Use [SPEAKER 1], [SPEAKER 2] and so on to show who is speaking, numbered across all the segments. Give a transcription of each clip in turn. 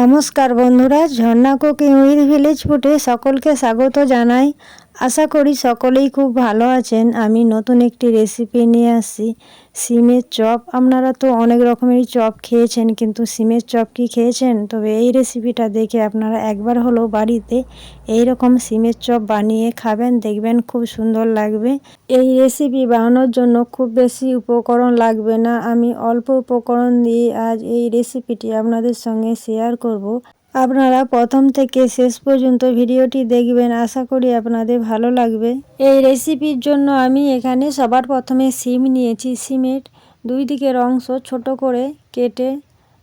[SPEAKER 1] নমস্কার বন্ধুরা ঝর্ণা cooking with village ফুটে সকলকে স্বাগত জানাই। আশা করি সকলেই খুব ভালো আছেন। আমি নতুন একটি রেসিপি নিয়ে আসছি, সিমের চপ। আপনারা তো অনেক রকমেরই চপ খেয়েছেন, কিন্তু সিমের চপ কি খেয়েছেন? তবে এই রেসিপিটা দেখে আপনারা একবার হলেও বাড়িতে এই রকম সিমের চপ বানিয়ে খাবেন, দেখবেন খুব সুন্দর লাগবে। এই রেসিপি বানানোর জন্য খুব বেশি উপকরণ লাগবে না। আমি অল্প উপকরণ দিয়ে আজ এই রেসিপিটি আপনাদের সঙ্গে শেয়ার করব। আপনারা প্রথম থেকে শেষ পর্যন্ত ভিডিওটি দেখবেন। আশা করি আপনাদের ভালো লাগবে। এই রেসিপির জন্য আমি এখানে সবার প্রথমে সিম নিয়েছি। সিমের দুই দিকের অংশ ছোট করে কেটে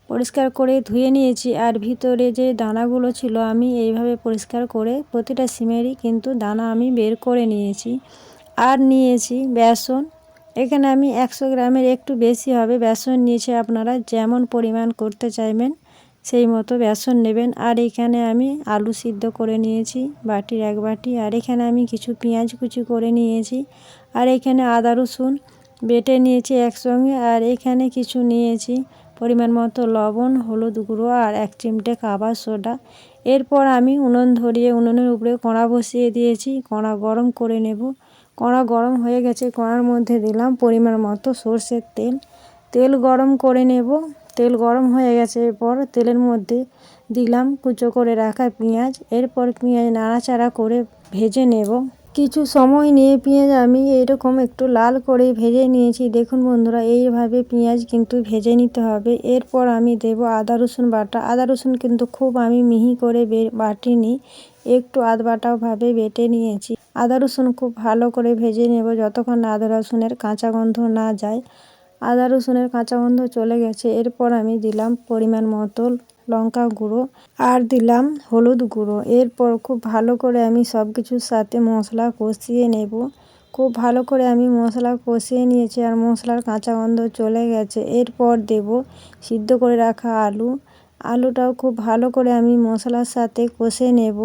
[SPEAKER 1] পরিষ্কার করে ধুয়ে নিয়েছি আর ভিতরে যে দানাগুলো ছিল আমি এইভাবে পরিষ্কার করে প্রতিটা সিমেরই কিন্তু দানা আমি বের করে নিয়েছি আর নিয়েছি বেসন। এখানে আমি একশো গ্রামের একটু বেশি হবে। বেসন নিয়েছি আপনারা যেমন পরিমাণ করতে চাইবেন সেই মতো বেসন নেবেন। আর এখানে আমি আলু সিদ্ধ করে নিয়েছি বাটির এক বাটি। আর এখানে আমি কিছু পেঁয়াজ কুচি করে নিয়েছি। আর এখানে আদা রসুন বেটে নিয়েছি একসঙ্গে। আর এখানে কিছু নিয়েছি পরিমাণ মতো লবণ, হলুদ গুঁড়ো আর এক চিমটে খাবার সোডা। এরপর আমি উনুন ধরিয়ে উনুনের উপরে কড়া বসিয়ে দিয়েছি। কড়া গরম করে নেব। কড়া গরম হয়ে গেছে। কড়ার মধ্যে দিলাম পরিমাণ মতো সর্ষের তেল। তেল গরম করে নেব। তেল গরম হয়ে গেছে। এরপর তেলের মধ্যে দিলাম কুচো করে রাখা পেঁয়াজ। এরপর পেঁয়াজ নাড়াচাড়া করে ভেজে নেব। কিছু সময় নিয়ে পেঁয়াজ আমি এরকম একটু লাল করে ভেজে নিয়েছি। দেখুন বন্ধুরা, এইভাবে পেঁয়াজ কিন্তু ভেজে নিতে হবে। এরপর আমি দেব আদা, রসুন বাটা। আদা, রসুন কিন্তু খুব আমি মিহি করে বাটিনি। একটু আধ বাটাভাবে বেটে নিয়েছি। আদা, রসুন খুব ভালো করে ভেজে নেব। যতক্ষণ আদা, রসুনের কাঁচা গন্ধ না যায়। আদা রসুনের কাঁচা গন্ধ চলে গেছে। এরপর আমি দিলাম পরিমাণ মতো লঙ্কা গুঁড়ো আর দিলাম হলুদ গুঁড়ো। এরপর খুব ভালো করে আমি সব কিছুর সাথে মশলা কষিয়ে নেব। খুব ভালো করে আমি মশলা কষিয়ে নিয়েছি আর মশলার কাঁচা গন্ধ চলে গেছে। এরপর দেব সিদ্ধ করে রাখা আলু। আলুটাও খুব ভালো করে আমি মশলার সাথে কষে নেব।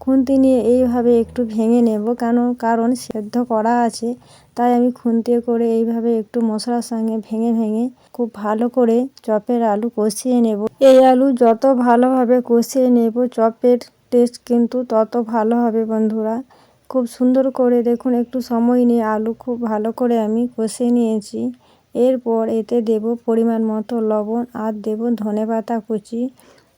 [SPEAKER 1] খুন্তি নিয়ে এইভাবে একটু ভেঙে নেব কেন কারণ সেদ্ধ করা আছে, তাই আমি খুন্তি করে এইভাবে একটু মশলার সঙ্গে ভেঙে ভেঙে খুব ভালো করে চপের আলু কষিয়ে নেব। এই আলু যত ভালোভাবে কষিয়ে নেব, চপের টেস্ট কিন্তু তত ভালো হবে বন্ধুরা। খুব সুন্দর করে দেখুন, একটু সময় নিয়ে আলু খুব ভালো করে আমি কষিয়ে নিয়েছি। এরপর এতে দেব পরিমাণ মতো লবণ আর দেব ধনে পাতা কুচি।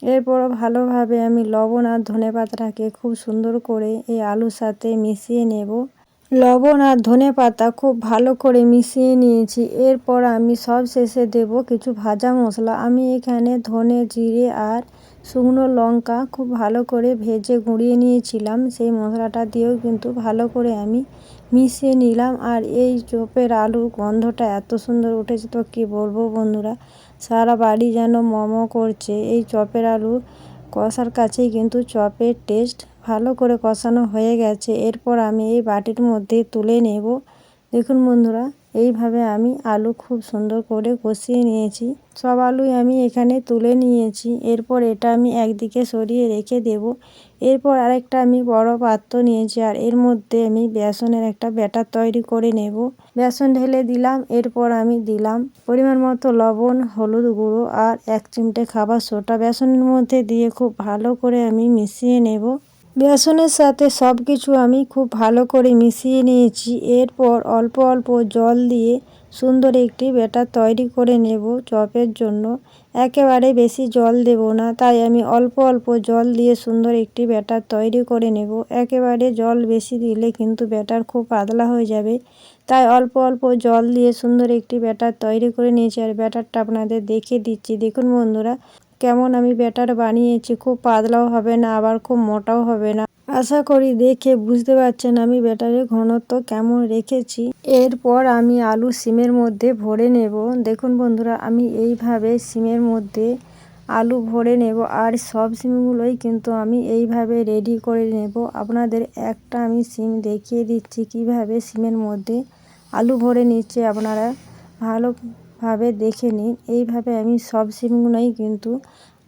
[SPEAKER 1] এরপর ভালোভাবে আমি লবণ আর ধনে পাতাটাকে খুব সুন্দর করে এই আলুর সাথে মিশিয়ে নেব। লবণ আর ধনে পাতা খুব ভালো করে মিশিয়ে নিয়েছি। এরপর আমি সব শেষে দেব কিছু ভাজা মশলা। আমি এখানে ধনে, জিরে আর শুকনো লঙ্কা খুব ভালো করে ভেজে গুঁড়িয়ে নিয়েছিলাম। সেই মশলাটা দিয়েও কিন্তু ভালো করে আমি মিশিয়ে নিলাম। আর এই চোপের আলুর গন্ধটা এত সুন্দর উঠেছে তো কী বলব বন্ধুরা? সারা বাড়ি যেন মোমো করছে। এই চপের আলু কষার কাছেই কিন্তু চপের টেস্ট ভালো করে কষানো হয়ে গেছে। এরপর আমি এই বাটির মধ্যে তুলে নেব। দেখুন বন্ধুরা এইভাবে আমি আলু খুব সুন্দর করে কষিয়ে নিয়েছি। সব আলুই আমি এখানে তুলে নিয়েছি। এরপর এটা আমি একদিকে সরিয়ে রেখে দেব। এরপর আরেকটা আমি বড় পাত্র নিয়েছি আর এর মধ্যে আমি বেসনের একটা ব্যাটার তৈরি করে নেব। বেসন ঢেলে দিলাম, এরপর আমি দিলাম পরিমাণ মতো লবণ, হলুদ গুঁড়ো আর এক চিমটে খাবার সোটা বেসনের মধ্যে দিয়ে খুব ভালো করে আমি মিশিয়ে নেব। বেসনের সাথে সব কিছু আমি খুব ভালো করে মিশিয়ে নিয়েছি। এরপর অল্প অল্প জল দিয়ে সুন্দর একটি ব্যাটার তৈরি করে নেব চপের জন্য। একেবারে বেশি জল দেব না, তাই আমি অল্প অল্প জল দিয়ে সুন্দর একটি ব্যাটার তৈরি করে নেব। একেবারে জল বেশি দিলে কিন্তু ব্যাটার খুব পাতলা হয়ে যাবে। তাই অল্প অল্প জল দিয়ে সুন্দর একটি ব্যাটার তৈরি করে নিয়েছি। আর ব্যাটারটা আপনাদের দেখিয়ে দিচ্ছি। দেখুন বন্ধুরা কেমন আমি ব্যাটার বানিয়েছি, খুব পাতলাও হবে না, আবার খুব মোটাও হবে না। আশা করি দেখে বুঝতে পারছেন আমি ব্যাটারের ঘনত্ব কেমন রেখেছি। এরপর আমি আলু সিমের মধ্যে ভরে নেব। দেখুন বন্ধুরা, আমি এইভাবে সিমের মধ্যে আলু ভরে নেব আর সব সিমগুলোই কিন্তু আমি এইভাবে রেডি করে নেব। আপনাদের একটা আমি সিম দেখিয়ে দিচ্ছি কীভাবে সিমের মধ্যে আলু ভরে নিচ্ছে। আপনারা ভালোভাবে দেখে নিন। এইভাবে আমি সব সিমগুলোই কিন্তু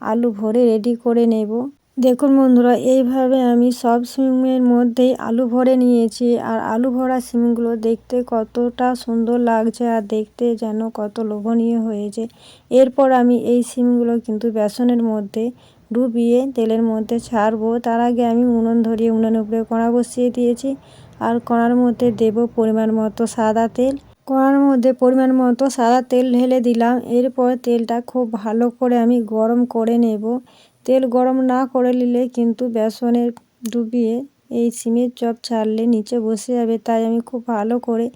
[SPEAKER 1] আলু ভরে রেডি করে নেব। দেখুন বন্ধুরা, এইভাবে আমি সব সিমের মধ্যেই আলু ভরে নিয়েছি আর আলু ভরা সিমগুলো দেখতে কতটা সুন্দর লাগছে আর দেখতে যেন কত লোভনীয় হয়েছে। এরপর আমি এই সিমগুলো কিন্তু বেসনের মধ্যে ডুবিয়ে তেলের মধ্যে ছাড়বো। তার আগে আমি উনুন ধরিয়ে উনুনের উপরে কড়া বসিয়ে দিয়েছি আর কড়ার মধ্যে দেব পরিমাণ মতো সাদা তেল। কড়ার মধ্যে পরিমাণ মতো সাদা তেল ঢেলে দিলাম। এরপর তেলটা খুব ভালো করে আমি গরম করে নেব। তেল গরম না করে নিলে কিন্তু বেসনের ডুবিয়ে এই সিমের চপ ছাড়লে নিচে বসে যাবে। তাই আমি খুব ভালো করে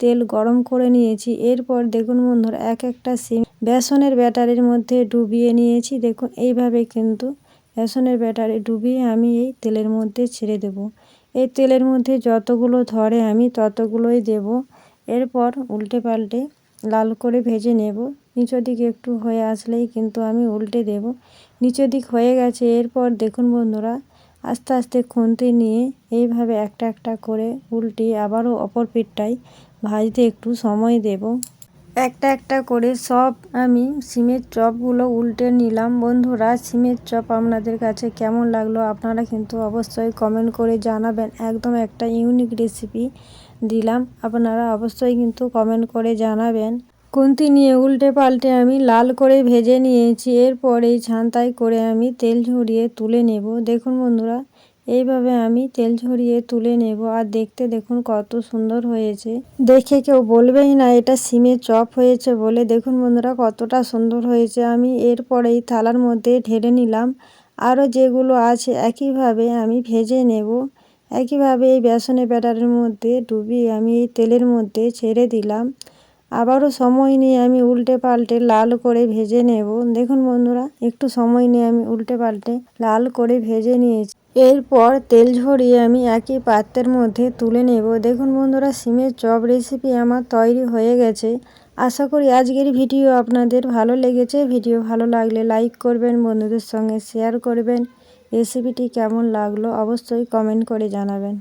[SPEAKER 1] তেল গরম করে নিয়েছি। এরপর দেখুন বন্ধুরা, এক একটা সিম বেসনের ব্যাটারির মধ্যে ডুবিয়ে নিয়েছি। দেখুন, এইভাবে কিন্তু বেসনের ব্যাটারি ডুবিয়ে আমি এই তেলের মধ্যে ছেড়ে দেব। এই তেলের মধ্যে যতগুলো ধরে আমি ততগুলোই দেব। এরপর উল্টে পাল্টে লাল করে ভেজে নেব। নিচের দিক একটু হয়ে আসলেই কিন্তু আমি উল্টে দেব। নিচের দিক হয়ে গেছে। এরপর দেখুন বন্ধুরা, আস্তে আস্তে খুন্তি নিয়ে এইভাবে একটা একটা করে উল্টিয়ে আবারও অপর পিঠটাই ভাজতে একটু সময় দেব। একটা একটা করে সব আমি সিমের চপগুলো উল্টে নিলাম। বন্ধুরা, সিমের চপ আপনাদের কাছে কেমন লাগল আপনারা কিন্তু অবশ্যই কমেন্ট করে জানাবেন। একদম একটা ইউনিক রেসিপি। দিলাম। আপনারা অবশ্যই কিন্তু কমেন্ট করে জানাবেন। কুন্তি নিয়ে উল্টে পাল্টে আমি লাল করে ভেজে নিয়েছি। এরপর এই ছান্তায় করে আমি তেল ঝরিয়ে তুলে নেব। দেখুন বন্ধুরা, এইভাবে আমি তেল ঝরিয়ে তুলে নেব। আর দেখতে দেখুন কত সুন্দর হয়েছে। দেখে কেউ বলবেই না, এটা সিমের চপ হয়েছে বলে। দেখুন বন্ধুরা, কতটা সুন্দর হয়েছে। আমি এরপরে এই থালার মধ্যে ঢেলে নিলাম। আরও যেগুলো আছে, একইভাবে আমি ভেজে নেব। একইভাবে এই বেসনের ব্যাটারের মধ্যে ডুবিয়ে আমি এই তেলের মধ্যে ছেড়ে দিলাম। আবারও সময় নিয়ে আমি উল্টে পাল্টে লাল করে ভেজে নেব। দেখুন বন্ধুরা, একটু সময় নিয়ে আমি উল্টে পাল্টে লাল করে ভেজে নিয়েছি। এরপর তেল ঝরিয়ে আমি একই পাত্রের মধ্যে তুলে নেব। দেখুন বন্ধুরা, সিমের চপ রেসিপি আমার তৈরি হয়ে গেছে। আশা করি আজকের ভিডিও আপনাদের ভালো লেগেছে। ভিডিও ভালো লাগলে লাইক করবেন, বন্ধুদের সঙ্গে শেয়ার করবেন। রেসিপিটি কেমন লাগল অবশ্যই কমেন্ট করে জানাবেন।